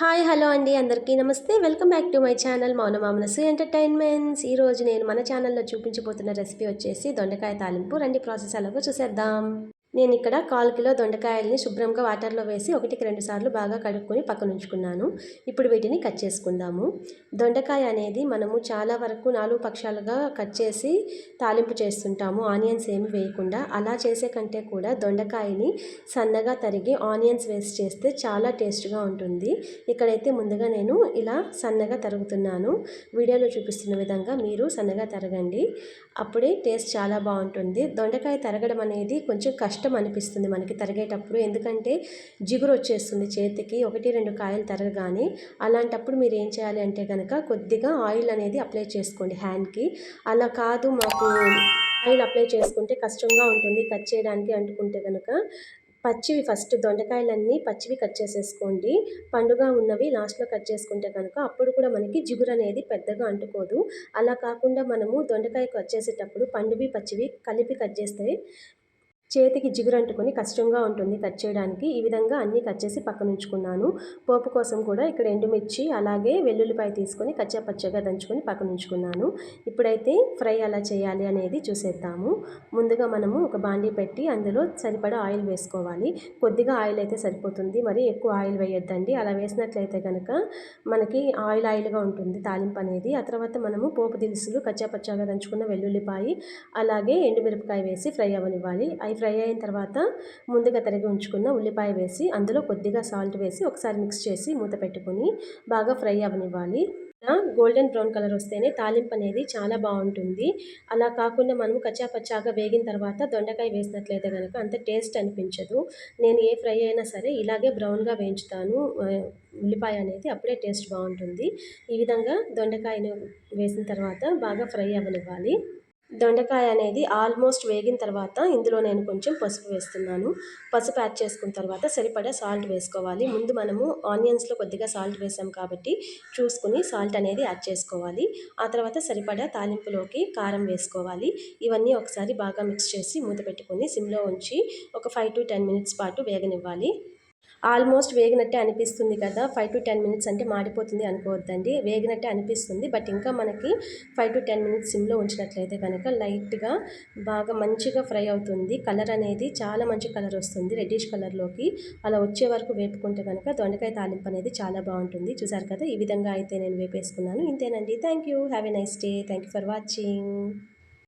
Hi hello అండి. అందరికీ నమస్తే. Welcome back to my channel Mounamamanasu entertainments. ఈరోజు నేను మన ఛానల్లో చూపించబోతున్న రెసిపీ వచ్చేసి దొండకాయ తాలింపు. రండి ప్రాసెస్ ఎలాగో చూసేద్దాం. నేను ఇక్కడ కాల్ కిలో దొండకాయల్ని శుభ్రంగా వాటర్లో వేసి ఒకటికి రెండు సార్లు బాగా కడుక్కొని పక్కన ఉంచుకున్నాను. ఇప్పుడు వీటిని కట్ చేసుకుందాము. దొండకాయ అనేది మనము చాలా వరకు నాలుగు పక్షాలుగా కట్ చేసి తాలింపు చేస్తుంటాము. ఆనియన్స్ ఏమి వేయకుండా. అలా చేసే కంటే కూడా దొండకాయని సన్నగా తరిగి ఆనియన్స్ వేసి చేస్తే చాలా టేస్ట్గా ఉంటుంది. ఇక్కడైతే ముందుగా నేను ఇలా సన్నగా తరుగుతున్నాను. వీడియోలో చూపిస్తున్న విధంగా మీరు సన్నగా తరగండి. అప్పుడే టేస్ట్ చాలా బాగుంటుంది. దొండకాయ తరగడం అనేది కొంచెం కష్టం. కష్టం అనిపిస్తుంది మనకి తరిగేటప్పుడు. ఎందుకంటే జిగురు వచ్చేస్తుంది చేతికి ఒకటి రెండు కాయలు తరగగానే. అలాంటప్పుడు మీరు ఏం చేయాలి అంటే కనుక కొద్దిగా ఆయిల్ అనేది అప్లై చేసుకోండి హ్యాండ్కి. అలా కాదు మాకు ఆయిల్ అప్లై చేసుకుంటే కష్టంగా ఉంటుంది. కట్ చేయడానికి అంటుకుంటే కనుక పచ్చివి ఫస్ట్ దొండకాయలన్నీ పచ్చివి కట్ చేసేసుకోండి. పండుగ ఉన్నవి లాస్ట్లో కట్ చేసుకుంటే కనుక అప్పుడు కూడా మనకి జిగురు అనేది పెద్దగా అంటుకోదు. అలా కాకుండా మనము దొండకాయ కట్ చేసేటప్పుడు పండువి పచ్చివి కలిపి కట్ చేస్తే చేతికి జిగురంటుకొని కష్టంగా ఉంటుంది కట్ చేయడానికి ఈ విధంగా అన్నీ కట్ చేసి పక్కన ఉంచుకున్నాను పోపు కోసం కూడా ఇక్కడ ఎండుమిర్చి అలాగే వెల్లుల్లిపాయ తీసుకొని కచ్చా పచ్చగా దంచుకొని పక్కన ఉంచుకున్నాను ఇప్పుడైతే ఫ్రై ఎలా చేయాలి అనేది చూసేద్దాము. ముందుగా మనము ఒక బాండీ పెట్టి అందులో సరిపడా ఆయిల్ వేసుకోవాలి. కొద్దిగా ఆయిల్ అయితే సరిపోతుంది. మరి ఎక్కువ ఆయిల్ వేయొద్దండి. అలా వేసినట్లయితే కనుక మనకి ఆయిల్ ఆయిల్గా ఉంటుంది తాలింపు అనేది. ఆ తర్వాత మనము పోపు దినుసులు కచ్చా పచ్చగా దంచుకున్న వెల్లుల్లిపాయ అలాగే ఎండుమిరపకాయ వేసి ఫ్రై అవ్వనివ్వాలి. అవి ఫ్రై అయిన తర్వాత ముందుగా తరిగి ఉంచుకున్న ఉల్లిపాయ వేసి అందులో కొద్దిగా సాల్ట్ వేసి ఒకసారి మిక్స్ చేసి మూత పెట్టుకొని బాగా ఫ్రై అవ్వనివ్వాలి. గోల్డెన్ బ్రౌన్ కలర్ వస్తేనే తాలింపు అనేది చాలా బాగుంటుంది. అలా కాకుండా మనం కచ్చాపచ్చాగా వేగిన తర్వాత దొండకాయ వేసినట్లయితే కనుక అంత టేస్ట్ అనిపించదు. నేను ఏ ఫ్రై అయినా సరే ఇలాగే బ్రౌన్గా వేయించుతాను. ఉల్లిపాయ అనేది అప్పుడే టేస్ట్ బాగుంటుంది. ఈ విధంగా దొండకాయను వేసిన తర్వాత బాగా ఫ్రై అవ్వనివ్వాలి. దొండకాయ అనేది ఆల్మోస్ట్ వేగిన తర్వాత ఇందులో నేను కొంచెం పసుపు వేస్తున్నాను. పసుపు యాడ్ చేసుకున్న తర్వాత సరిపడా సాల్ట్ వేసుకోవాలి. ముందు మనము ఆనియన్స్లో కొద్దిగా సాల్ట్ వేసాం కాబట్టి చూసుకుని సాల్ట్ అనేది యాడ్ చేసుకోవాలి. ఆ తర్వాత సరిపడా తాలింపులోకి కారం వేసుకోవాలి. ఇవన్నీ ఒకసారి బాగా మిక్స్ చేసి మూత పెట్టుకొని సిమ్లో ఉంచి ఒక ఫైవ్ టు టెన్ మినిట్స్ పాటు వేగనివ్వాలి. ఆల్మోస్ట్ వేగినట్టే అనిపిస్తుంది కదా ఫైవ్ టు టెన్ మినిట్స్ అంటే మాడిపోతుంది అనుకోవద్దండి. వేగినట్టే అనిపిస్తుంది బట్ ఇంకా మనకి ఫైవ్ టు టెన్ మినిట్స్ సిమ్లో ఉంచినట్లయితే కనుక లైట్గా బాగా మంచిగా ఫ్రై అవుతుంది. కలర్ అనేది చాలా మంచి కలర్ వస్తుంది రెడ్డిష్ కలర్లోకి. అలా వచ్చే వరకు వేపుకుంటే కనుక దొండకాయ తాలింపు అనేది చాలా బాగుంటుంది. చూసారు కదా ఈ విధంగా అయితే నేను వేపేసుకున్నాను. ఇంతేనండి. Thank you. Have a nice day thank you for watching